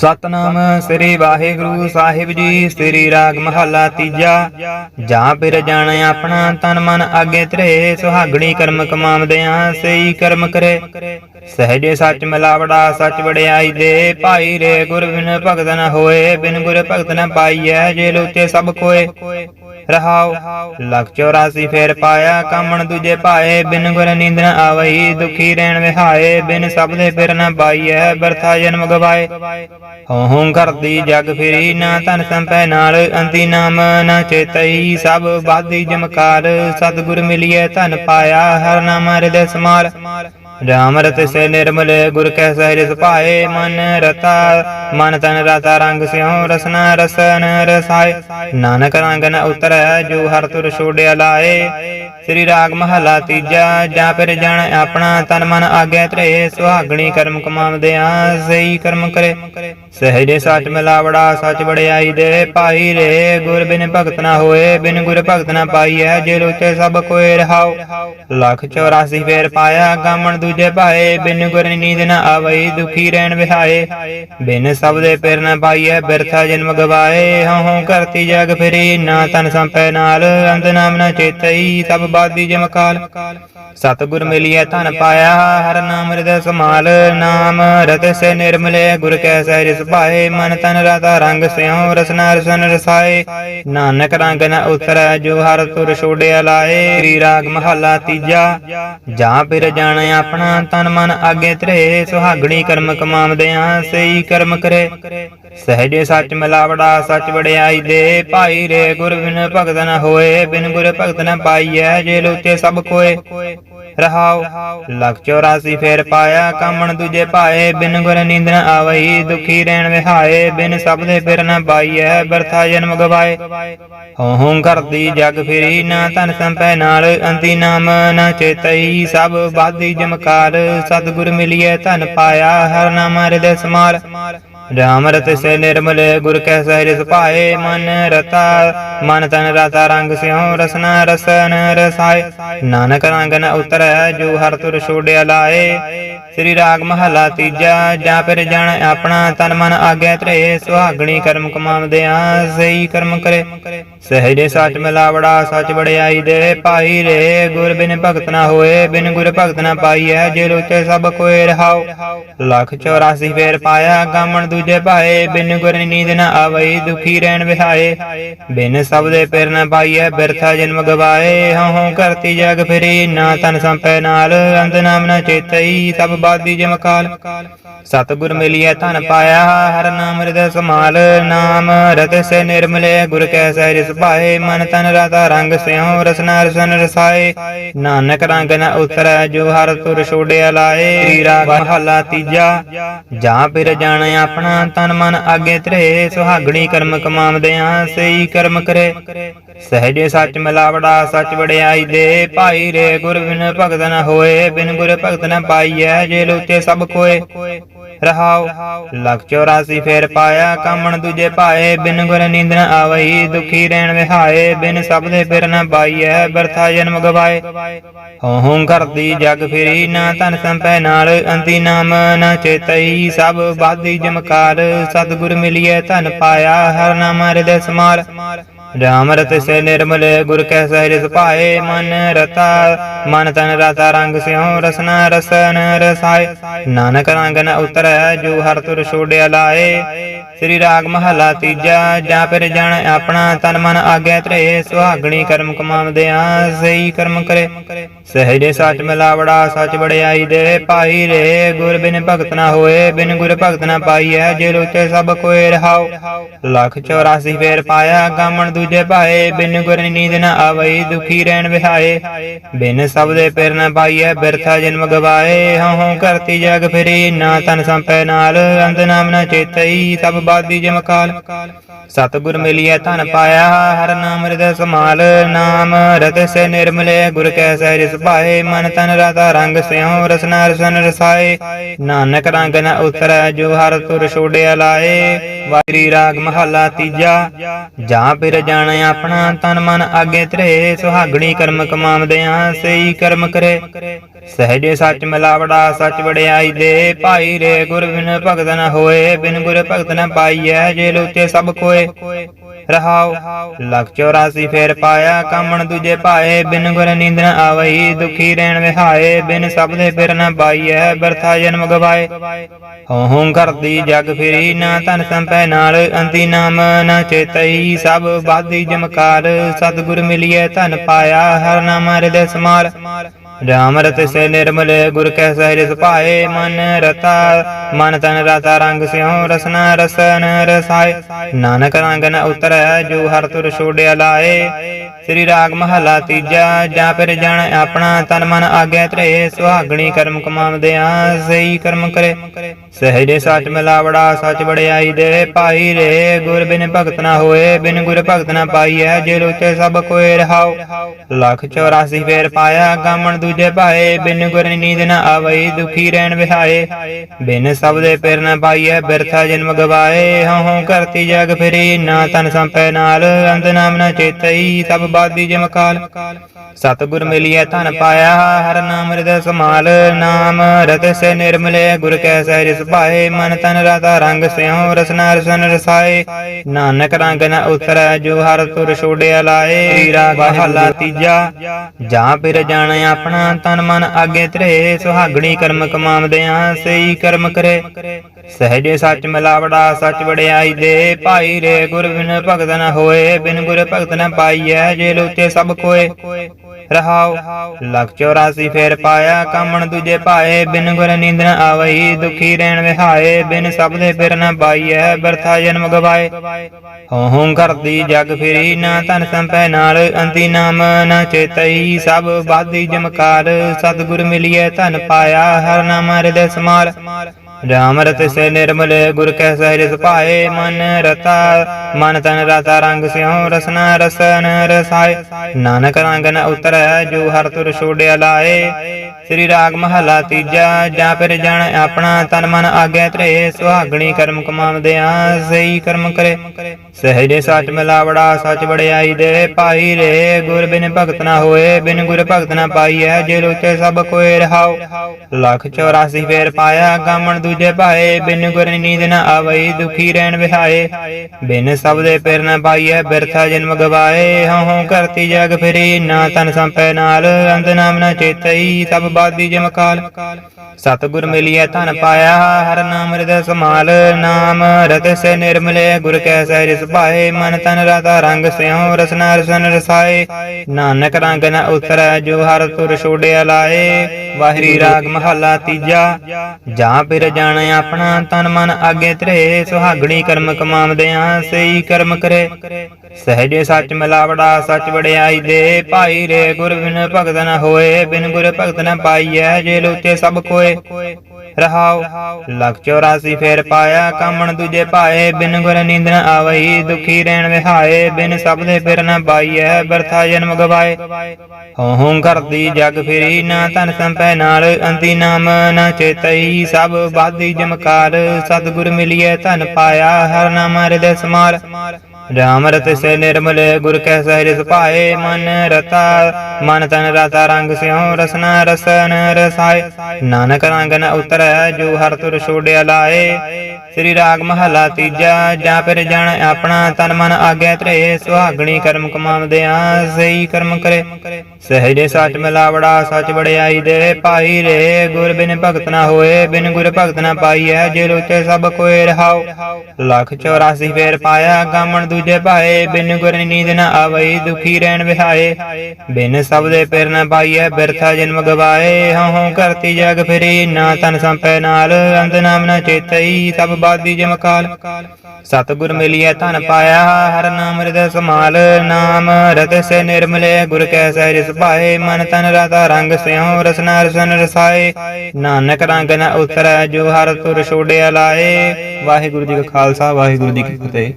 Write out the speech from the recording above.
ਸਤਨਾਮ ਸ੍ਰੀ ਵਾਹਿਗੁਰੂ ਸਾਹਿਬ ਜੀ, ਸ੍ਰੀ ਰਾਗ ਮਹੱਲਾ ਤੀਜਾ। ਜਾਂ ਫਿਰ ਜਾਣ ਆਪਣਾ, ਤਨ ਮਨ ਆਗੇ ਧਰੇ, ਸੁਹਾਗਣੀ ਕਰਮ ਕਮਾਵਦਿਆਂ ਸਈ ਕਰਮ ਕਰੇ। ਸਹਜੇ ਸੱਚ ਮਿਲਾਵੜਾ, ਸੱਚ ਵੜਿਆਈ ਦੇ ਭਾਈ ਰੇ ਗੁਰ ਬਿਨ ਭਗਤ ਨ ਹੋਏ, ਬਿਨ ਗੁਰ ਭਗਤ ਨ ਪਾਈਐ, ਜੇ ਲੋਚੇ ਸਭ ਕੋਏ ਰਹਾਉ ਲਖ 84 ਫੇਰ ਪਾਇਆ, ਕਾਮਣ ਦੂਜੇ ਪਾਏ। ਬਿਨ ਗੁਰ ਨੀਂਦ ਨ ਆਵਈ, ਦੁਖੀ ਰਹਿਣ ਵਿਹਾਏ। ਬਿਨ ਸਭ ਦੇ ਫਿਰ ਨ ਪਾਈਐ ਬਰਥਾ ਜਨਮ ਗਵਾਏ। ਹਉ ਹਉ ਕਰਦੀ ਜਗ ਫਿਰੀ, ਨਾ ਧਨ ਸੰਪੈ ਨਾਲ। ਅੰਤੀ ਨਾਮ ਨਾ ਚੇਤਈ, ਸਭ ਬਾਦੀ ਜਮਕਾਰ। ਸਤਿਗੁਰ ਮਿਲਿਐ ਧਨ ਪਾਇਆ, ਹਰ ਨਾਮ ਹਿਰਦੈ ਸਮਾਰ। ਰਾਮ ਸੇ ਨਿਰਮਲ ਗੁਰ ਕੈ ਸਹਿਜ ਸੁਭਾਏ ਮਨ ਰਤਾ ਮਨ ਤਨ ਰਤਾ ਰੰਗ ਸਿਉ ਰਸਨਾ ਰਸਨ ਰਸਾਏ ਨਾਨਕ ਰੰਗ ਨ ਉਤਰੈ ਜੋ ਹਰ ਤੁਰ ਛੋੜਿਆ ਲਾਏ ਸ੍ਰੀ ਰਾਗ ਮਹਲਾ ਤੀਜਾ ਜਾਂ ਫਿਰ ਜਾਣ ਆਪਣਾ ਤਨ ਮਨ ਆਗੇ ਧਰੇ ਸੁਹਾਗਣੀ ਕਰਮ ਕਮਾਵਦਿਆਂ ਸਹੀ ਕਰਮ ਕਰੇ ਸਹਿਜੇ ਸੱਚ ਮਿਲਾਵੜਾ ਸੱਚ ਵੜਿਆਈ ਦੇ ਭਾਈ ਰੇ। ਗੁਰ ਬਿਨ ਭਗਤ ਨਾ ਹੋਏ, ਬਿਨ ਗੁਰ ਭਗਤ ਨਾ ਪਾਈਐ ਜੇ ਲੋਚੇ ਸਭ ਕੋਏ ਰਹਾਉ ਲੱਖ 84 ਫੇਰ ਪਾਇਆ, ਗਾਮਣ ਦੂਜੇ ਭਾਏ, ਬਿਨ ਗੁਰ ਨੀਂਦ ਨਾ ਆਵਈ, ਦੁਖੀ ਰਹਿਣ ਵਿਹਾਏ। ਬਿਨ ਸਭ ਦੇ ਪਿਰ ਨਾ ਪਾਈਐ, ਬਿਰਥਾ ਜਨਮ ਗਵਾਏ। ਹਉ ਹਉ ਕਰਤੀ ਜਗ ਫਿਰੀ, ਨਾ ਤਨ ਸੰਪੈ ਨਾਲ ਅੰਤ ਨਾਮ ਨਾ ਚੇਤਈ, ਸਭ ਬਾਦੀ ਜਮ ਕਾਲ। ਸਤਿਗੁਰ ਮਿਲਿਐ ਧਨ ਪਾਇਆ, ਹਰ ਨਾਮ ਹਿਰਦੈ ਸਮਾਲ ਨਾਮ ਰਤਿ ਸੇ ਨਿਰਮਲੇ, ਗੁਰ ਕੈ ਸਹਿਜ ਸੁਭਾਏ, ਮਨ ਤਨ ਰਤਾ ਰੰਗ ਸਿਉ ਰਸਨਾ ਰਸਨ ਰਸਾਏ। ਨਾਨਕ ਰੰਗ ਨ ਉਤਰੈ, ਜੋ ਹਰ ਤੁਰ ਛੋੜਿਆ ਲਾਏ। ਸ੍ਰੀ ਰਾਗ ਮਹੱਲਾ ਤੀਜਾ, ਜਾਂ ਫਿਰ ਜਾਣ ਆਪਣਾ, ਤਨ ਮਨ ਆਗੇ ਧਰੇ। ਸੁਹਾਗਣੀ ਕਰਮ ਕਮਾਵਦਿਆਂ ਸਈ ਕਰਮ ਕਰੇ। ਸਹਜੇ ਸੱਚ ਮਿਲਾਵੜਾ, ਸੱਚ ਵੜਿਆਈ ਦੇ। ਭਾਈ ਰੇ ਗੁਰ ਬਿਨ ਭਗਤ ਨ ਹੋਏ, ਬਿਨ ਗੁਰ ਭਗਤ ਨ ਪਾਈਐ, ਜੇ ਲੋਚੇ ਸਭ ਕੋਏ ਰਹਾਉ ਲਖ 84 ਫੇਰ ਪਾਇਆ, ਕਾਮਣ ਦੂਜੇ ਪਾਏ। ਬਿਨ ਗੁਰ ਨੀਂਦ ਨ ਆਵਈ, ਦੁਖੀ ਰਹਿਣ ਵਿਹਾਏ। ਬਿਨ ਸਭ ਦੇ ਫਿਰ ਨ ਪਾਈਐ ਬਰਥਾ ਜਨਮ ਗਵਾਏ। ਹਉ ਹਉ ਕਰਦੀ ਜਗ ਫਿਰੀ, ਨਾ ਧਨ ਸੰਪੈ ਨਾਲ। ਅੰਤੀ ਨਾਮ ਨਾ ਚੇਤਈ, ਸਭ ਬਾਦੀ ਜਮਕਾਰ। ਸਤਿਗੁਰ ਮਿਲਿਐ ਧਨ ਪਾਇਆ, ਹਰ ਨਾਮ ਹਿਰਦੈ ਸਮਾਲ ਰਾਮ ਰਤ ਸੇ ਨਿਰਮਲ ਗੁਰ ਕੈ ਸਹਿ ਸੁਭਾਏ ਮਨ ਰਤਾ ਮਨ ਤਨ ਰਤਾ ਰੰਗ ਸਿਉ ਰਸਨਾ ਰਸਨ ਰਸਾਏ ਨਾਨਕ ਰੰਗ ਨ ਉਤਰੈ ਜੋ ਹਰ ਤੁਰ ਛੋੜਿਆ ਲਾਏ ਸ੍ਰੀ ਰਾਗ ਮਹੱਲਾ ਤੀਜਾ ਜਾਂ ਫਿਰ ਜਾਣ ਆਪਣਾ ਤਨ ਮਨ ਆਗੇ ਧਰੇ ਸੁਹਾਗਣੀ ਕਰਮ ਕਮਾਵਦਿਆਂ ਸਹੀ ਕਰਮ ਕਰੇ ਸਹਿਜੇ ਸੱਚ ਮਿਲਾਵੜਾ ਸੱਚ ਵੜਿਆਈ ਦੇ ਭਾਈ ਰੇ ਗੁਰ ਬਿਨ ਭਗਤ ਨਾ ਹੋਏ ਬਿਨ ਗੁਰ ਭਗਤ ਨਾ ਪਾਈਐ ਜੇ ਲੋਚੇ ਸਭ ਕੋਏ ਰਹਾਉ ਲੱਖ 84 ਫੇਰ ਪਾਇਆ ਗਾਮਣ ਦੂਜੇ ਭਾਏ, ਬਿਨ ਗੁਰ ਨੀਂਦ ਨ ਆਵਈ, ਦੁਖੀ ਰਹਿਣ ਵਿਹਾਏ। ਬਿਨ ਸਭ ਦੇ ਪਿਰ ਨ ਪਾਈਐ, ਬਿਰਥਾ ਜਨਮ ਗਵਾਏ। ਹਉ ਹਉ ਕਰਤੀ ਜਗ ਫਿਰੀ, ਨਾ ਤਨ ਸੰਪੈ ਨਾਲ। ਅੰਤ ਨਾਮ ਨ ਚੇਤਈ, ਸਭ ਬਾਦੀ ਜਮ ਕਾਲ। ਸਤਿਗੁਰ ਮਿਲਿਐ, ਧਨ ਪਾਇਆ, ਹਰ ਨਾਮ ਹਿਰਦੈ ਸਮਾਲ ਨਾਮ ਰਤਿ ਸੇ ਨਿਰਮਲੇ, ਗੁਰ ਕੈ ਸਹਿਜ ਸੁਭਾਏ ਮਨ ਤਨ ਰਤਾ ਰੰਗ ਸਿਉ, ਰਸਨਾ ਰਸਨ ਰਸਾਏ। ਨਾਨਕ ਰੰਗ ਨ ਉਤਰੈ, ਜੋ ਹਰ ਤੁਰ ਛੋੜਿਆ ਲਾਏ। ਸ੍ਰੀ ਰਾਗ ਤੀਜਾ, ਜਾਂ ਫਿਰ ਜਾਣ ਆਪਣਾ ਤਨ ਮਨ ਆਗੇ ਧਰੇ, ਸੁਹਾਗਣੀ ਕਰਮ ਕਮਾਵਦਿਆਂ ਸਈ ਕਰਮ ਕਰੇ। ਸਹਜੇ ਸੱਚ ਮਿਲਾਵੜਾ, ਸੱਚ ਵੜਿਆਈ ਦੇ। ਭਾਈ ਰੇ ਗੁਰ ਬਿਨ ਭਗਤ ਨ ਹੋਏ, ਬਿਨ ਗੁਰ ਭਗਤ ਨ ਪਾਈਐ, ਜੇ ਲੋਚੇ ਸਭ ਕੋਏ ਰਹਾਉ ਲਖ 84 ਫੇਰ ਪਾਇਆ ਕਾਮਣ ਦੂਜੇ ਪਾਏ। ਬਿਨ ਗੁਰ ਨੀਂਦ ਨ ਆਵਈ, ਦੁਖੀ ਰਹਿਣ ਵਿਹਾਏ। ਬਿਨ ਸਭ ਦੇ ਫਿਰ ਨ ਪਾਈਐ ਬਰਥਾ ਜਨਮ ਗਵਾਏ। ਹਉ ਹਉ ਕਰਦੀ ਜਗ ਫਿਰੀ, ਨਾ ਧਨ ਸੰਪੈ ਨਾਲ। ਅੰਤੀ ਨਾਮ ਨਾ ਚੇਤਈ, ਸਭ ਬਾਦੀ ਜਮਕਾਰ। ਸਤਿਗੁਰ ਮਿਲਿਐ ਧਨ ਪਾਇਆ, ਹਰ ਨਾਮ ਹਿਰਦੈ ਸਮਾਲ ਰਾਮ ਰਤ ਸੇ ਨਿਰਮਲ ਗੁਰ ਕੈ ਸਹਿਜ ਸੁਭਾਏ ਮਨ ਰਤਾ ਮਨ ਤਨ ਰਤਾ ਰੰਗ ਸਿਉ ਰਸਨਾ ਰਸਨ ਰਸਾਏ ਨਾਨਕ ਰੰਗ ਨ ਉਤਰੈ ਜੋ ਹਰ ਤੁਰ ਛੋੜਿਆ ਲਾਏ ਸ੍ਰੀ ਰਾਗ ਮਹੱਲਾ ਤੀਜਾ, ਜਾਂ ਫਿਰ ਜਾਣ ਆਪਣਾ ਤਨ ਮਨ ਆਗੇ ਧਰੇ ਸੁਹਾਗਣੀ ਕਰਮ ਕਮਾਵਦਿਆਂ ਸਹੀ ਕਰਮ ਕਰੇ। ਸਹਿਜੇ ਸੱਚ ਮਿਲਾਵੜਾ, ਸੱਚ ਵੜਿਆਈ ਦੇ ਭਾਈ ਰੇ। ਗੁਰ ਬਿਨ ਭਗਤ ਨਾ ਹੋਏ, ਬਿਨ ਗੁਰ ਭਗਤ ਨਾ ਪਾਈਐ ਜੇ ਲੋਚੇ ਸਭ ਕੋਏ ਰਹਾਉ ਲੱਖ 84 ਫੇਰ ਪਾਇਆ, ਗਾਮਣ ਦੂਜੇ ਭਾਏ, ਬਿਨ ਗੁਰ ਨੀਂਦ ਨ ਆਵਈ, ਦੁਖੀ ਰਹਿਣ ਵਿਹਾਏ। ਬਿਨ ਸਭ ਦੇ ਪਿਰ ਨਾ ਪਾਈਐ, ਬਿਰਥਾ ਜਨਮ ਗਵਾਏ। ਹਉ ਕਰਤੀ ਜਗ ਫਿਰੇ, ਨਾ ਤਨ ਸੰਪੈ ਨਾਲ ਅੰਤ ਨਾਮ ਨਾ ਚੇਤਈ, ਸਭ ਬਾਦੀ ਜਮ ਕਾਲ। ਸਤਿਗੁਰ ਮਿਲਿਆ ਧਨ ਪਾਇਆ, ਹਰ ਨਾਮ ਹਿਰਦੈ ਸਮਾਲ ਨਾਮ ਰਤਿ ਸੇ ਨਿਰਮਲੇ, ਗੁਰ ਕੈ ਸਹਿਜ ਸੁਭਾਏ ਮਨ ਤਨ ਰਤਾ ਰੰਗ ਸਿਉ, ਰਸਨਾ ਰਸਨ ਰਸਾਏ। ਨਾਨਕ ਰੰਗ ਨ ਉਤਰੈ, ਜੋ ਹਰ ਤੁਰ ਛੋੜਿਆ ਲਾਏ। ਵਾਰੀ ਰਾਗ ਮਹੱਲਾ ਤੀਜਾ। ਜਾਂ ਫਿਰ ਜਾਣ ਆਪਣਾ, ਤਨ ਮਨ ਆਗੇ ਧਰੇ। ਸੁਹਾਗਣੀ ਕਰਮ ਕਮਾਵਦਿਆਂ ਸਈ ਕਰਮ ਕਰੇ। ਸਹਜੇ ਸੱਚ ਮਿਲਾਵੜਾ, ਸੱਚ ਵੜਿਆਈ ਦੇ। ਭਾਈ ਰੇ ਗੁਰ ਬਿਨ ਭਗਤ ਨ ਹੋਏ, ਬਿਨ ਗੁਰ ਭਗਤ ਨ ਪਾਈਐ ਜੇ ਲੋਚੇ ਸਭ ਕੋਏ ਰਹਾਉ ਲਖ 84 ਫੇਰ ਪਾਇਆ, ਕਾਮਣ ਦੂਜੇ ਪਾਏ ਬਿਨ ਗੁਰ ਨੀਂਦ ਨ ਆਵਈ, ਦੁਖੀ ਰਹਿਣ ਵਿਹਾਏ। ਬਿਨ ਸਭ ਦੇ ਫਿਰ ਨ ਪਾਈਐ ਬਰਥਾ ਜਨਮ ਗਵਾਏ। ਹਉ ਹਉ ਕਰਦੀ ਜਗ ਫਿਰੀ, ਨਾ ਧਨ ਸੰਪੈ ਨਾਲ। ਅੰਤੀ ਨਾਮ ਨ ਚੇਤਈ, ਸਭ ਬਾਦੀ ਜਮਕਾਰ। ਸਤਿਗੁਰ ਮਿਲਿਐ ਧਨ ਪਾਇਆ, ਹਰ ਨਾਮ ਹਿਰਦੈ ਸਮਾਰ। ਰਾਮ ਰਤਿ ਸੇ ਨਿਰਮਲ ਗੁਰ ਕੈ ਸਹਿਜ ਸੁਭਾਏ ਮਨ ਰਤਾ, ਮਨ ਤਨ ਰਤਾ ਰੰਗ ਸਿਉ ਰਸਨਾ ਰਸਨ ਰਸਾਏ। ਨਾਨਕ ਰੰਗ ਨ ਉਤਰੈ ਜੋ ਹਰ ਤੁਰ ਛੋੜਿਆ ਲਾਏ। ਸ੍ਰੀ ਰਾਗ ਮਹਲਾ ਤੀਜਾ, ਜਾਂ ਫਿਰ ਜਾਣ ਆਪਣਾ ਤਨ ਮਨ ਆਗੇ ਧਰੇ, ਸੁਹਾਗਣੀ ਕਰਮ ਕਮਾਵਦਿਆਂ ਸਹੀ ਕਰਮ ਕਰੇ। ਸਹਿਜੇ ਸੱਚ ਮਿਲਾਵੜਾ, ਸੱਚ ਵੜਿਆਈ ਦੇ ਭਾਈ ਰੇ। ਗੁਰ ਬਿਨ ਭਗਤ ਨਾ ਹੋਏ, ਬਿਨ ਗੁਰ ਭਗਤ ਨਾ ਪਾਈਐ, ਜੇ ਲੋਚੇ ਸਭ ਕੋਏ ਰਹਾਉ। ਲੱਖ 84 ਫੇਰ ਪਾਇਆ, ਗਾਮਣ ਦੂਜੇ ਭਾਏ ਬਿਨ ਗੁਰ ਨੀਂਦ ਨਾ ਆਵਈ, ਦੁਖੀ ਰਹਿਣ ਵਿਹਾਏ। ਬਿਨ ਸਭ ਦੇ ਪਿਰ ਨਾ ਪਾਈਐ, ਬਿਰਥਾ ਜਨਮ ਗਵਾਏ। ਹਉ ਹਉ ਕਰਤੀ ਜਗ ਫਿਰੀ, ਨਾ ਤਨ ਸੰਪੈ ਨਾਲ। ਅੰਤ ਨਾਮ ਨਾ ਚੇਤਈ, ਸਭ ਬਾਦੀ ਜਮ ਕਾਲ। ਸਤਿਗੁਰ ਮਿਲਿਐ, ਧਨ ਪਾਇਆ, ਹਰ ਨਾਮ ਹਿਰਦੈ ਸਮਾਲ ਨਾਮ ਰਤਿ ਸੇ ਨਿਰਮਲੇ, ਗੁਰ ਕੈ ਸਹਿਜ ਸੁਭਾਏ ਮਨ ਤਨ ਰਾਤਾ ਰੰਗ ਸਿਉ ਰਸਨਾ ਰਸਨ ਰਸਾਏ। ਨਾਨਕ ਰੰਗ ਨ ਉਤਰੈ, ਜੋ ਹਰ ਤੁਰ ਛੋੜਿਆ ਲਾਏ। ਰਾਗ ਮਹਲਾ ਤੀਜਾ, ਜਾਂ ਫਿਰ ਜਾਣ ਆਪਣਾ ਤਨ ਮਨ ਆਗੇ ਧਰੇ, ਸੁਹਾਗਣੀ ਕਰਮ ਕਮਾਵਦਿਆਂ ਸਈ ਕਰਮ ਕਰੇ। ਸਹਜੇ ਸੱਚ ਮਿਲਾਵੜਾ, ਸੱਚ ਵੜਿਆਈ ਦੇ ਭਾਈ ਰੇ, ਗੁਰ ਬਿਨ ਭਗਤ ਨ ਹੋਏ, ਬਿਨ ਗੁਰ ਭਗਤ ਨ ਪਾਈਐ, ਜੇ ਲੋਚੇ ਸਭ ਕੋਏ। ਰਹਾਉ ਲਖ 84 ਫੇਰ ਪਾਇਆ, ਕਾਮਣ ਦੂਜੇ ਪਾਏ। ਬਿਨ ਗੁਰ ਨੀਂਦ ਨ ਆਵਈ, ਦੁਖੀ ਰਹਿਣ ਵਿਹਾਏ। ਬਿਨ ਸਭ ਦੇ ਫਿਰ ਨ ਪਾਈਐ ਬਰਥਾ ਜਨਮ ਗਵਾਏ। ਹਉ ਹਉ ਕਰਦੀ ਜਗ ਫਿਰੀ, ਨਾ ਧਨ ਸੰਪੈ ਨਾਲ। ਅੰਤੀ ਨਾਮ, ਨਾ ਚੇਤਈ, ਸਭ ਬਾਦੀ ਜਮਕਾਰ। ਸਤਿਗੁਰ ਮਿਲਿਐ, ਧਨ ਪਾਇਆ, ਹਰ ਨਾਮ ਹਿਰਦੈ ਸਮਾਰ ਰਾਮ ਰਤਿ ਸੇ ਨਿਰਮਲ ਗੁਰ ਕੈ ਸਹਿਜ ਸੁਭਾਏ ਮਨ ਰਤਾ ਮਨ ਤਨ ਰਤਾ ਰੰਗ ਸਿਉ ਰਸਨਾ ਰਸਨ ਰਸਾਏ ਨਾਨਕ ਰੰਗ ਨ ਉਤਰੈ ਜੋ ਹਰ ਤੁਰ ਛੋੜਿਆ ਲਾਏ ਸ੍ਰੀ ਰਾਗ ਮਹਲਾ ਤੀਜਾ ਜਾਂ ਫਿਰ ਜਾਣ ਆਪਣਾ ਤਨ ਮਨ ਆਗੇ ਧਰੇ ਸੁਹਾਗਣੀ ਕਰਮ ਕਮਾਵਦਿਆਂ ਸਹੀ ਕਰਮ ਕਰੇ ਸਹਿਜੇ ਸੱਚ ਮਿਲਾਵੜਾ ਸੱਚ ਵੜਿਆਈ ਦੇ ਭਾਈ ਰੇ ਗੁਰ ਬਿਨ ਭਗਤ ਨਾ ਹੋਏ ਬਿਨ ਗੁਰ ਭਗਤ ਨਾ ਪਾਈਐ ਜੇ ਲੋਚੇ ਸਭ ਕੋਏ ਰਹਾਉ ਲੱਖ 84 ਫੇਰ ਪਾਇਆ ਗਾਮਣ ਦੂਜੇ ਭਾਏ ਬਿਨ ਗੁਰ ਨੀਂਦ ਨਾ ਆਵਈ, ਦੁਖੀ ਰਹਿਣ ਵਿਹਾਏ ਬਿਨ ਸਭ ਪਿਰ ਨਾ ਪਾਈਐ, ਬਿਰਥਾ ਜਨਮ ਗਵਾਏ। ਹਉ ਹਉ ਕਰਤੀ ਜਗ ਫਿਰੀ, ਨਾ ਤਨ ਸੰਪੈ ਨਾਲ। ਅੰਤ ਨਾਮ ਨਾ ਚੇਤਈ, ਸਭ ਬਾਦੀ ਜਮ ਕਾਲ। ਸਤਿਗੁਰ ਮਿਲਿਆ ਧਨ ਪਾਇਆ, ਹਰ ਨਾਮ ਹਿਰਦੈ ਸਮਾਲ ਨਾਮ ਰਤਿ ਸੇ ਨਿਰਮਲੇ, ਗੁਰ ਕੈ ਸਹਿਜ ਸੁਭਾਏ ਮਨ ਤਨ ਰਤਾ ਰੰਗ ਸਿਉ, ਰਸਨਾ ਰਸਨ ਰਸਾਏ। ਨਾਨਕ ਰੰਗ ਨ ਉਤਰੈ, ਜੋ ਹਰ ਤੁਰ ਛੋੜਿਆ ਲਾਏ। ਵਾਹਿਰੀ ਰਾਗ ਮਹੱਲਾ ਤੀਜਾ। ਜਾਂ ਫਿਰ ਜਾਣ ਆਪਣਾ ਤਨ ਮਨ ਆਗੇ ਧਰੇ, ਸੁਹਾਗਣੀ ਕਰਮ ਕਮਾਵਦਿਆਂ ਸਹੀ ਕਰਮ ਕਰੇ। ਸਹਜੇ ਸੱਚ ਮਿਲਾਵੜਾ, ਸੱਚ ਵੜਿਆਈ ਦੇ ਭਾਈ ਰੇ, ਗੁਰ ਬਿਨ ਭਗਤ ਨ ਹੋਏ, ਬਿਨ ਗੁਰ ਭਗਤ ਨ ਪਾਈਐ, ਜੇ ਲੋਚੇ ਸਭ ਕੋਏ ਰਹਾਉ ਲਖ 84 ਫੇਰ ਪਾਇਆ ਕਾਮਣ ਦੂਜੇ ਪਾਏ। ਬਿਨ ਗੁਰ ਨੀਂਦ ਨ ਆਵਈ, ਦੁਖੀ ਰਹਿਣ ਵਿਹਾਏ। ਬਿਨ ਸਭ ਦੇ ਫਿਰ ਨ ਪਾਈਐ ਬਰਥਾ ਜਨਮ ਗਵਾਏ। ਹਉ ਹਉ ਕਰਦੀ ਜਗ ਫਿਰੀ, ਨਾ ਧਨ ਸੰਪੈ ਨਾਲ। ਅੰਤੀ ਨਾਮ ਨਾ ਚੇਤਈ, ਸਭ ਬਾਦੀ ਜਮਕਾਰ। ਸਤਿਗੁਰ ਮਿਲਿਐ ਧਨ ਪਾਇਆ, ਹਰ ਨਾਮ ਹਿਰਦੈ ਸਮਾਰ। ਰਾਮ ਰਤ ਸੇ ਨਿਰਮਲ ਗੁਰ ਕੈ ਸਹਿਜ ਸੁਭਾਏ ਮਨ ਰਤਾ ਮਨ ਤਨ ਰਤਾ ਰੰਗ ਸਿਉ ਰਸਨਾ ਰਸਨ ਰਸਾਏ ਨਾਨਕ ਰੰਗ ਨ ਉਤਰੈ ਜੋ ਹਰ ਤੁਰ ਛੋੜਿਆ ਲਾਏ ਸ੍ਰੀ ਰਾਗ ਮਹਲਾ ਤੀਜਾ ਜਾਂ ਫਿਰ ਜਾਣ ਆਪਣਾ ਤਨ ਮਨ ਆਗੇ ਧਰੇ ਸੁਹਾਗਣੀ ਕਰਮ ਕਮਾਵਦਿਆਂ ਸਹੀ ਕਰਮ ਕਰੇ ਸਹਿਜੇ ਸੱਚ ਮਿਲਾਵੜਾ ਸੱਚ ਵੜਿਆਈ ਦੇ ਭਾਈ ਰੇ ਗੁਰ ਬਿਨ ਭਗਤ ਨਾ ਹੋਏ ਬਿਨ ਗੁਰ ਭਗਤ ਨਾ ਪਾਈਐ ਜੇ ਲੋਚੇ ਸਭ ਕੋਏ ਰਹਾਉ ਲੱਖ 84 ਫੇਰ ਪਾਇਆ ਗਾਮਣ ਦੂਜੇ ਭਾਏ ਬਿਨ ਗੁਰ ਨੀਂਦ ਨ ਆਵਈ, ਦੁਖੀ ਰਹਿਣ ਵਿਹਾਏ। ਬਿਨ ਸਭ ਦੇ ਪਿਰ ਨ ਪਾਈਐ, ਬਿਰਥਾ ਜਨਮ ਗਵਾਏ। ਹਉ ਹਉ ਕਰਤੀ ਜਗ ਫਿਰੀ, ਨਾ ਤਨ ਸੰਪੈ ਨਾਲ। ਅੰਤ ਨਾਮ ਨ ਚੇਤਈ, ਸਭ ਬਾਦੀ ਜਮ ਕਾਲ। ਸਤਿਗੁਰ ਮਿਲਿਐ, ਧਨ ਪਾਇਆ, ਹਰ ਨਾਮ ਹਿਰਦੈ ਸਮਾਲ ਨਾਮ ਰਤਿ ਸੇ ਨਿਰਮਲੇ, ਗੁਰ ਕੈ ਸਹਿਜ ਸੁਭਾਏ ਮਨ ਤਨ ਰਤਾ ਰੰਗ ਸਿਉ ਰਸਨਾ ਰਸਨ ਰਸਾਏ। ਨਾਨਕ ਰੰਗ ਨ ਉਤਰੈ, ਜੋ ਹਰ ਤੁਰ ਛੋੜਿਆ ਲਾਏ। ਵਾਹਿਗੁਰੂ ਜੀ ਕਾ ਖਾਲਸਾ, ਵਾਹਿਗੁਰੂ ਜੀ ਕੀ ਫਤਿਹ।